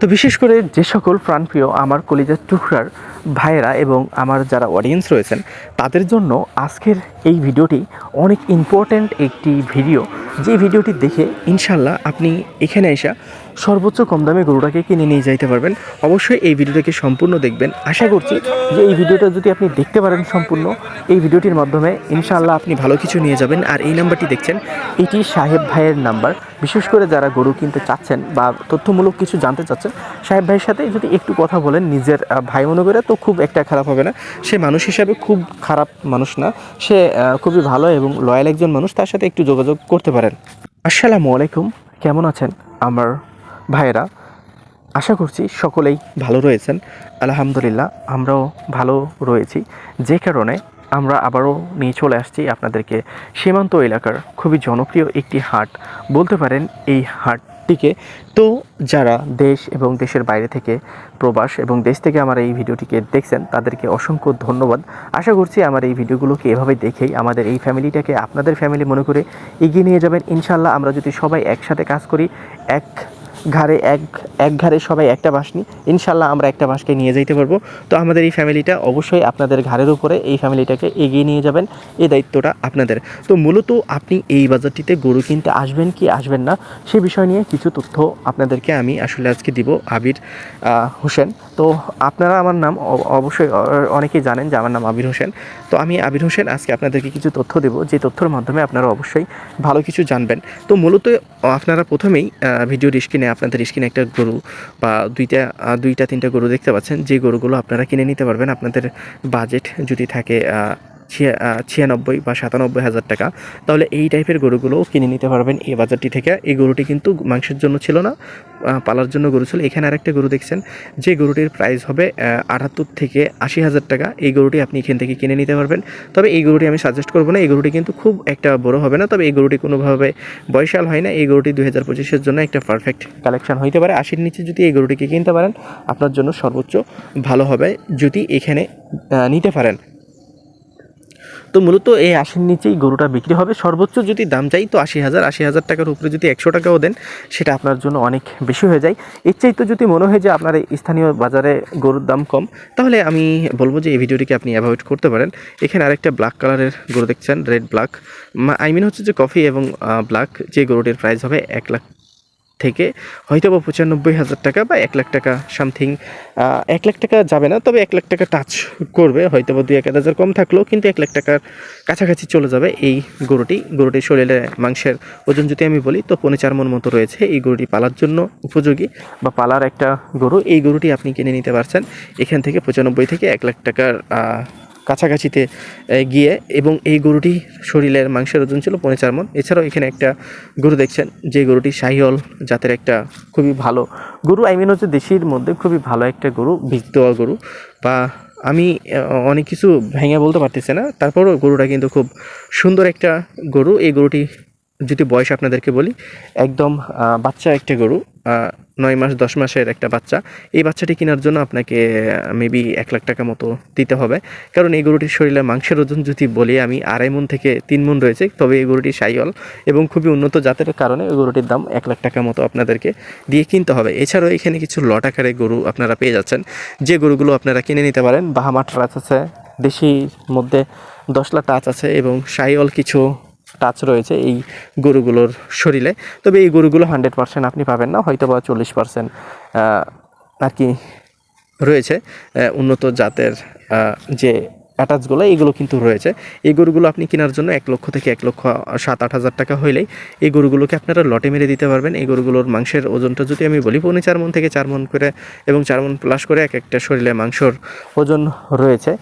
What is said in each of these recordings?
তো বিশেষ করে যে সকল প্রাণপ্রিয় আমার কলিজার টুকরার ভাইয়েরা এবং আমার যারা অডিয়েন্স রয়েছেন, তাদের জন্য আজকের এই ভিডিওটি অনেক ইম্পর্ট্যান্ট একটি ভিডিও যে ভিডিওটি দেখে ইনশাল্লাহ আপনি এখানে এসে সর্বোচ্চ কম দামে গরুটাকে কিনে নিয়ে যাইতে পারবেন। অবশ্যই এই ভিডিওটাকে সম্পূর্ণ দেখবেন। আশা করছি যে এই ভিডিওটা যদি আপনি দেখতে পারেন সম্পূর্ণ, এই ভিডিওটির মাধ্যমে ইনশাআল্লাহ আপনি ভালো কিছু নিয়ে যাবেন। আর এই নাম্বারটি দেখছেন, এটি সাহেব ভাইয়ের নাম্বার। বিশেষ করে যারা গরু কিনতে চাচ্ছেন বা তথ্যমূলক কিছু জানতে চাচ্ছেন, সাহেব ভাইয়ের সাথে যদি একটু কথা বলেন, নিজের ভাই মনে করে, তো খুব একটা খারাপ হবে না। সে মানুষ হিসাবে খুব খারাপ মানুষ না। সে খুবই ভালো এবং লয়াল একজন মানুষ, তার সাথে একটু যোগাযোগ করতে পারেন। আসসালামু আলাইকুম। কেমন আছেন? আমার ভাইয়েরা, আশা করছি সকলেই ভালো রয়েছেন। আলহামদুলিল্লাহ, আমরাও ভালো রয়েছি। যে কারণে আমরা আবারও নিয়ে চলে আসছি আপনাদেরকে। সীমান্ত এলাকার খুবই জনপ্রিয় একটি হাট। বলতে পারেন এই হাটটিকে। তো যারা দেশ এবং দেশের বাইরে থেকে প্রবাস এবং দেশ থেকে আমার এই ভিডিওটিকে দেখছেন, তাদেরকে অসংখ্য ধন্যবাদ। আশা করছি আমার এই ভিডিওগুলোকে এভাবে দেখেই আমাদের এই ফ্যামিলিটাকে আপনাদের ফ্যামিলি মনে করে এগিয়ে নিয়ে যাবেন। ইনশাল্লাহ আমরা যদি সবাই একসাথে কাজ করি, এক ঘাড়ে এক এক ঘাড়ে সবাই একটা বাঁশ নিই ইনশাল্লাহ আমরা একটা বাঁশকে নিয়ে যেতে পারব। তো আমাদের এই ফ্যামিলিটা অবশ্যই আপনাদের ঘাড়ের উপরে এই ফ্যামিলিটাকে এগিয়ে নিয়ে যাবেন, এই দায়িত্বটা আপনাদের। তো মূলত আপনি এই বাজারটিতে গরু কিনতে আসবেন কি আসবেন না, সে বিষয় নিয়ে কিছু তথ্য আপনাদেরকে আমি আসলে আজকে দিব আবির হোসেন। তো আপনারা আমার নাম অবশ্যই অনেকেই জানেন যে আমার নাম আবির হোসেন। তো আমি আবির হোসেন, আজকে আপনাদেরকে কিছু তথ্য দেব। যে তথ্যের মাধ্যমে আপনারা অবশ্যই ভালো কিছু জানবেন। তো মূলত আপনারা প্রথমেই ভিডিও ভিডিওর স্ক্রিনে আপনাদের স্ক্রিনে একটা গরু বা দুইটা দুইটা, তিনটা গরু দেখতে পাচ্ছেন। যে গরুগুলো আপনারা কিনে নিতে পারবেন, আপনাদের বাজেট যদি থাকে ছিয়ানব্বই বা সাতানব্বই হাজার টাকা। তাহলে এই টাইপের গরুগুলোও কিনে নিতে পারবেন এই বাজারটি থেকে। এই গরুটি কিন্তু মাংসের জন্য ছিল না পালার জন্য গরু ছিল। এখানে আরেকটা গরু দেখছেন, যে গরুটির প্রাইস হবে আটাত্তর থেকে আশি হাজার টাকা। এই গরুটি আপনি এখান থেকে কিনে নিতে পারবেন। তবে এই গরুটি আমি সাজেস্ট করব না, এই গরুটি কিন্তু খুব একটা বড় হবে না। তবে এই গরুটি কোনোভাবে বয়সাল হয় না। এই গরুটি দুই হাজার পঁচিশের জন্য একটা পারফেক্ট কালেকশন হইতে পারে। আশির নিচে যদি এই গরুটিকে কিনতে পারেন, আপনার জন্য সর্বোচ্চ ভালো হবে। যদি এখানে নিতে পারেন তো মূলত এই আশির নিচেই গরুটা বিক্রি হবে। সর্বোচ্চ যদি দাম চাই তো আশি হাজার আশি হাজার টাকার উপরে যদি একশো টাকাও দেন, সেটা আপনার জন্য অনেক বেশি হয়ে যায়। এর চাইতে যদি মনে হয় যে আপনার স্থানীয় বাজারে গরুর দাম কম, তাহলে আমি বলব যে এই ভিডিওটিকে আপনি অ্যাভয়েড করতে পারেন। এখানে আরেকটা ব্ল্যাক কালারের গরু দেখছেন রেড ব্ল্যাক আই মিন হচ্ছে যে কফি এবং ব্ল্যাক যে গরুটির প্রাইস হবে এক লাখ থেকে হয়তো বা পঁচানব্বই হাজার টাকা বা এক লাখ টাকা সামথিং এক লাখ টাকা যাবে না, তবে এক লাখ টাকা টাচ করবে হয়তো বা দুই এক হাজার কম থাকলেও কিন্তু এক লাখ টাকার কাছাকাছি চলে যাবে এই গরুটি। গরুটির শরীরে মাংসের ওজন যদি আমি বলি, তো পৌনে চার মন মতো রয়েছে। এই গরুটি পালার জন্য উপযোগী বা পালার একটা গরু। এই গরুটি আপনি কিনে নিতে পারছেন এখান থেকে পঁচানব্বই থেকে এক লাখ টাকার কাছাকাছিতে গিয়ে এবং এই গরুটি শরীরের মাংসের ওজন ছিল পৌনে চার মন এছাড়াও এখানে একটা গরু দেখছেন, যে গরুটি শাহিওল জাতের একটা খুবই ভালো গরু। আই মিন হচ্ছে দেশির মধ্যে খুবই ভালো একটা গরু, বীজ দেওয়া গরু। বা আমি অনেক কিছু ভেঙে বলতে পারতেছি না, তারপরও গরুটা কিন্তু খুব সুন্দর একটা গরু। এই গরুটি, যদি বয়স আপনাদেরকে বলি, একদম বাচ্চা একটা গরু। নয় মাস, দশ মাসের একটা বাচ্চা। এই বাচ্চাটি কেনার জন্য আপনাকে মেবি এক লাখ টাকা মতো দিতে হবে। কারণ এই গরুটির শরীরে মাংসের ওজন যদি বলি আমি, আড়াই মন থেকে তিন মন রয়েছে, তবে এই গরুটি সাইল এবং খুবই উন্নত জাতের কারণে এই গরুটির দাম এক লাখ টাকা মতো আপনাদেরকে দিয়ে কিনতে হবে। এছাড়াও এখানে কিছু লট আকারে গরু আপনারা পেয়ে যাচ্ছেন। যে গরুগুলো আপনারা কিনে নিতে পারেন বাহামা ট্রাচ আছে দেশির মধ্যে দশলা টাচ আছে এবং সাইল কিছু টাচ রয়েছে এই গরুগুলোর শরীরে। তবে এই গরুগুলো হান্ড্রেড পার্সেন্ট আপনি পাবেন না হয়তো বা চল্লিশ পার্সেন্ট আর কি রয়েছে উন্নত জাতের যে অ্যাটাচগুলো এইগুলো কিন্তু রয়েছে। এই গরুগুলো আপনি কেনার জন্য এক লক্ষ থেকে এক লক্ষ সাত আট হাজার টাকা হইলেই এই গরুগুলোকে আপনারা লটে মেরে দিতে পারবেন। এই গরুগুলোর মাংসের ওজনটা যদি আমি বলি, পৌনে চার মন থেকে চার মন করে এবং চার মন প্লাস করে এক একটা শরীরে মাংসর ওজন রয়েছে।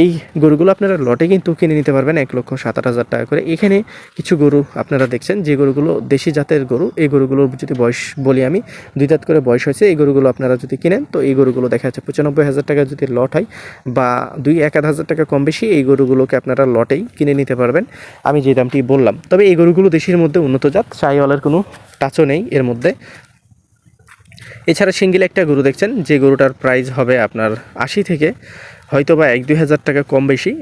এই গরুগুলো আপনারা লটে কিন্তু কিনে নিতে পারবেন এক লক্ষ সাত আট হাজার টাকা করে। এখানে কিছু গরু আপনারা দেখছেন, যে গরুগুলো দেশি জাতের গরু, এই গরুগুলোর যদি বয়স বলি আমি, দুই দাঁত করে বয়স হয়েছে, এই গরুগুলো আপনারা যদি কিনেন, তো এই গরুগুলো দেখা যাচ্ছে পঁচানব্বই হাজার টাকা যদি লট হয় বা দুই এক হাজার টাকা কম বেশি এই গরুগুলোকে আপনারা লটেই কিনে নিতে পারবেন। আমি যে দামটি বললাম, তবে এই গরুগুলো দেশের মধ্যে উন্নত জাত শাহিওয়ালের কোনো টাচও নেই এর মধ্যে। এছাড়া সিঙ্গেল একটা গরু দেখছেন, যে গরুটার প্রাইস হবে আপনার আশি থেকে হয়তো বা এক দুই হাজার টাকা কম বেশি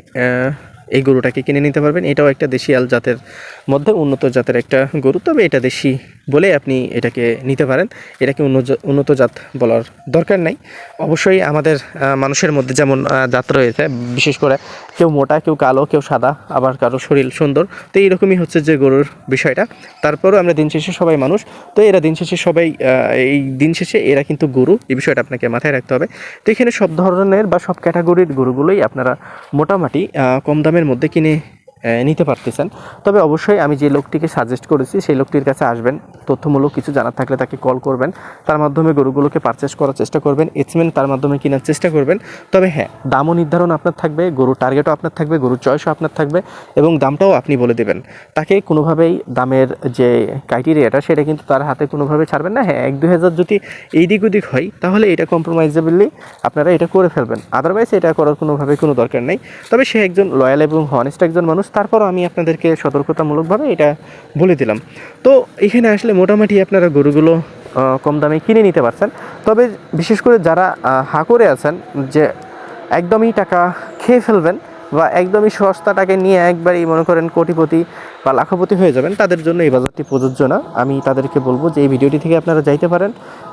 এই গরুটাকে কিনে নিতে পারবেন। এটাও একটা দেশিয়াল জাতের মধ্যে উন্নত জাতের একটা গরু। তবে এটা দেশি বলে আপনি এটাকে নিতে পারেন। এটাকে উন্নত জাত বলার দরকার নাই। অবশ্যই আমাদের মানুষের মধ্যে যেমন জাত রয়েছে, বিশেষ করে কেউ মোটা, কেউ কালো, কেউ সাদা, আবার কারও শরীর সুন্দর। তো এইরকমই হচ্ছে যে গরুর বিষয়টা। তারপরও আমরা দিন শেষে সবাই মানুষ। তো এরা দিন শেষে সবাই এই দিন শেষে এরা কিন্তু গরু। এই বিষয়টা আপনাকে মাথায় রাখতে হবে। তো এখানে সব ধরনের বা সব ক্যাটাগরির গরুগুলোই আপনারা মোটামুটি কম দামের মধ্যে কিনে নিতে পারতেছেন। তবে অবশ্যই আমি যে লোকটিকে সাজেস্ট করেছি, সেই লোকটির কাছে আসবেন। তথ্যমূলক কিছু জানার থাকলে তাকে কল করবেন। তার মাধ্যমে গরুগুলোকে পারচেস করার চেষ্টা করবেন। এচমেন্ট তার মাধ্যমে কেনার চেষ্টা করবেন। তবে হ্যাঁ দামও নির্ধারণ আপনার থাকবে গরুর টার্গেটও আপনার থাকবে, গরুর চয়েসও আপনার থাকবে এবং দামটাও আপনি বলে দেবেন। তাকে কোনোভাবেই দামের যে ক্রাইটেরিয়াটা সেটা কিন্তু তার হাতে কোনোভাবে ছাড়বেন না। হ্যাঁ এক দু হাজার যদি এই দিক ওদিক হয়, তাহলে এটা কম্প্রোমাইজেবলি আপনারা এটা করে ফেলবেন। আদারওয়াইজ এটা করার কোনোভাবে কোনো দরকার নেই। তবে সে একজন লয়াল এবং হনেস্ট একজন মানুষ তারপরও আমি আপনাদেরকে সতর্কতামূলকভাবে এটা বলে দিলাম। তো এখানে আসলে মোটামুটি আপনারা গরুগুলো কম দামে কিনে নিতে পারছেন। তবে বিশেষ করে যারা হা করে আছেন যে একদমই টাকা খেয়ে ফেলবেন বা একদমই সস্তা টাকা নিয়ে একবারই মনে করেন কোটিপতি বা লাখপতি হয়ে যাবেন, তাদের জন্য এই বাজারটি প্রযোজ্য না। আমি তাদেরকে বলব যে এই ভিডিওটি থেকে আপনারা যাইতে পারেন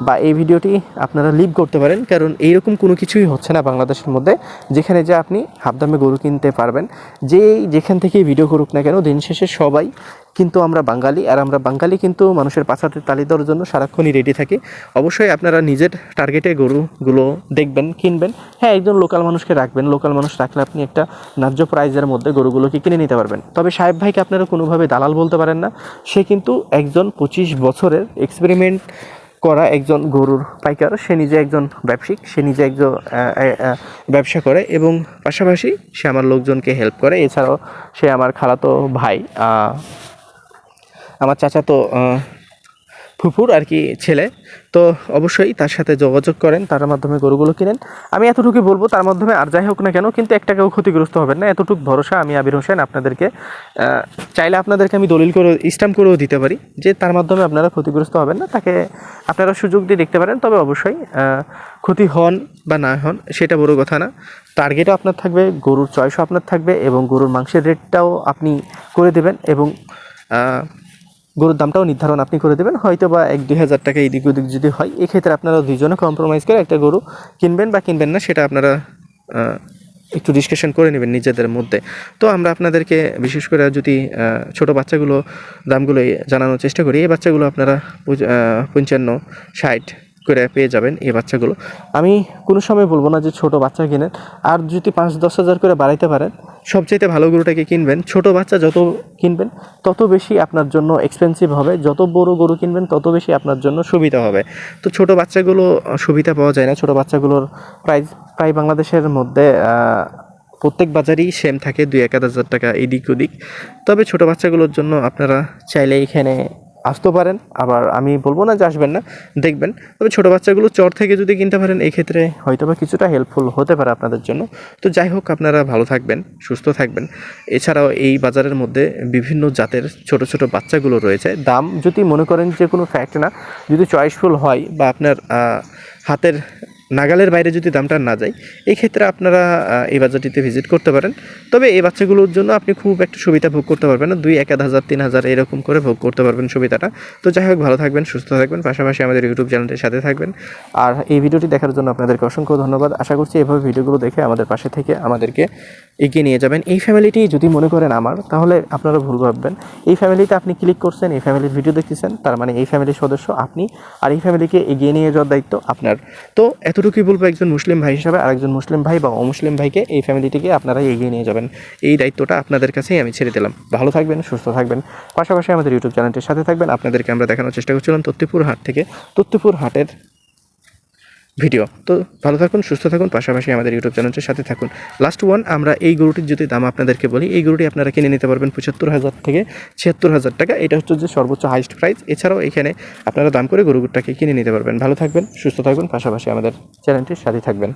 বা এই ভিডিওটি আপনারা লিভ করতে পারেন, কারণ এইরকম কোনো কিছুই হচ্ছে না বাংলাদেশের মধ্যে, যেখানে যে আপনি হাফ দামে গরু কিনতে পারবেন। যেই যেখান থেকে ভিডিও করুক না কেন, দিন শেষে সবাই কিন্তু আমরা বাঙালি, আর আমরা বাঙালি কিন্তু মানুষের পাছাতে তালি দেওয়ার জন্য সারাক্ষণই রেডি থাকি। অবশ্যই আপনারা নিজের টার্গেটে গরুগুলো দেখবেন, কিনবেন। হ্যাঁ একজন লোকাল মানুষকে রাখবেন। লোকাল মানুষ রাখলে আপনি একটা ন্যায্য প্রাইজের মধ্যে গরুগুলোকে কিনে নিতে পারবেন। তবে সাহেব ভাইকে আপনারা কোনোভাবে দালাল বলতে পারেন না। সে কিন্তু একজন পঁচিশ বছরের এক্সপেরিমেন্ট করা একজন গরুর পাইকার। সে নিজে একজন ব্যবসায়িক, সে নিজে একজন ব্যবসা করে এবং পাশাপাশি সে আমার লোকজনকে হেল্প করে। এছাড়াও সে আমার খালাতো ভাই আমার চাচা তো ফুফুর আর কি ছেলে। তো অবশ্যই তার সাথে যোগাযোগ করেন, তার মাধ্যমে গরুগুলো কিনেন। আমি এতটুকুই বলব, তার মাধ্যমে আর যাই হোক না কেন, কিন্তু একটা কেউ ক্ষতিগ্রস্ত হবেন না। এতটুকু ভরসা আমি আবির হোসেন আপনাদেরকে চাইলে আপনাদেরকে আমি দলিল করে স্ট্যাম্প করেও দিতে পারি যে তার মাধ্যমে আপনারা ক্ষতিগ্রস্ত হবেন না। তাকে আপনারা সুযোগ দিয়ে দেখতে পারেন, তবে অবশ্যই ক্ষতি হন বা না হন, সেটা বড় কথা না। টার্গেটও আপনার থাকবে, গরুর চয়েসও আপনার থাকবে এবং গরুর মাংসের রেটটাও আপনি করে দেবেন এবং গরুর দামটাও নির্ধারণ আপনি করে দেবেন। হয়তো বা এক দুই হাজার টাকা এদিক ওদিক যদি হয়, এক্ষেত্রে আপনারা দুইজনে কম্প্রোমাইজ করে একটা গরু কিনবেন বা কিনবেন না, সেটা আপনারা একটু ডিসকাশন করে নেবেন নিজেদের মধ্যে। তো আমরা আপনাদেরকে বিশেষ করে যদি ছোট বাচ্চাগুলো দামগুলো জানানোর চেষ্টা করি, এই বাচ্চাগুলো আপনারা পঞ্চান্ন, ষাট করে পেয়ে যাবেন এই বাচ্চাগুলো। আমি কোনো সময় বলব না যে ছোট বাচ্চা কিনেন। আর যদি পাঁচ দশ হাজার করে বাড়াইতে পারেন সবচাইতে ভালো গরুটাকে কিনবেন। ছোট বাচ্চা যত কিনবেন, তত বেশি আপনার জন্য এক্সপেন্সিভ হবে। যত বড় গরু কিনবেন, তত বেশি আপনার জন্য সুবিধা হবে। তো ছোট বাচ্চাগুলো সুবিধা পাওয়া যায় না। ছোট বাচ্চাগুলোর প্রাইস, প্রায় বাংলাদেশের মধ্যে প্রত্যেক বাজারেই সেম থাকে, দুই এক হাজার টাকা এদিক ওদিক। তবে ছোট বাচ্চাগুলোর জন্য আপনারা চাইলে এখানে আসতে পারেন, আবার আমি বলব না যে আসবেন না, দেখবেন। তবে ছোটো বাচ্চাগুলো চর থেকে যদি কিনতে পারেন এই ক্ষেত্রে হয়তো বা কিছুটা হেল্পফুল হতে পারে আপনাদের জন্য। তো যাই হোক, আপনারা ভালো থাকবেন, সুস্থ থাকবেন। এছাড়াও এই বাজারের মধ্যে বিভিন্ন জাতের ছোট ছোট বাচ্চাগুলো রয়েছে। দাম যদি মনে করেন যে কোনো ফ্যাক্ট না, যদি চয়েসফুল হয় বা আপনার হাতের নাগালের বাইরে যদি দামটা না যায় এই ক্ষেত্রে আপনারা এই বাজারটিতে ভিজিট করতে পারেন। তবে এই বাচ্চাগুলোর জন্য আপনি খুব একটা সুবিধা ভোগ করতে পারবেন না। দুই এক হাজার, তিন হাজার এরকম করে ভোগ করতে পারবেন সুবিধাটা। তো যাই হোক, ভালো থাকবেন, সুস্থ থাকবেন। পাশাপাশি আমাদের ইউটিউব চ্যানেলটির সাথে থাকবেন। আর এই ভিডিওটি দেখার জন্য আপনাদেরকে অসংখ্য ধন্যবাদ। আশা করছি এভাবে ভিডিওগুলো দেখে আমাদের পাশে থেকে আমাদেরকে এগিয়ে নিয়ে যাবেন। এই ফ্যামিলিটি যদি মনে করেন আমার, তাহলে আপনারা ভুল ভাববেন। এই ফ্যামিলিতে আপনি ক্লিক করছেন, এই ফ্যামিলির ভিডিও দেখতেছেন, তার মানে এই ফ্যামিলির সদস্য আপনি। আর এই ফ্যামিলিকে এগিয়ে নিয়ে যাওয়ার দায়িত্ব আপনার। তো এতটুকুই বলব একজন মুসলিম ভাই হিসাবে আরেকজন মুসলিম ভাই বা অমুসলিম ভাইকে এই ফ্যামিলিটিকে আপনারা এগিয়ে নিয়ে যাবেন। এই দায়িত্বটা আপনাদের কাছেই আমি ছেড়ে দিলাম। ভালো থাকবেন, সুস্থ থাকবেন। পাশাপাশি আমাদের ইউটিউব চ্যানেলটির সাথে থাকবেন। আপনাদেরকে আমরা দেখানোর চেষ্টা করছিলাম তত্তিপুর হাট থেকে। তত্তিপুর হাটের ভিডিও। তো ভালো থাকুন, সুস্থ থাকুন, পাশাপাশি আমাদের ইউটিউব চ্যানেলটির সাথে থাকুন। লাস্ট ওয়ান আমরা এই গরুটির যদি দাম আপনাদেরকে বলি, এই গরুটি আপনারা কিনে নিতে পারবেন পঁচাত্তর হাজার থেকে ছিয়াত্তর হাজার টাকা। এটা হচ্ছে যে সর্বোচ্চ হাইস্ট প্রাইস এছাড়াও এখানে আপনারা দাম করে গরুটাকে কিনে নিতে পারবেন। ভালো থাকবেন, সুস্থ থাকবেন, পাশাপাশি আমাদের চ্যানেলটির সাথে থাকবেন।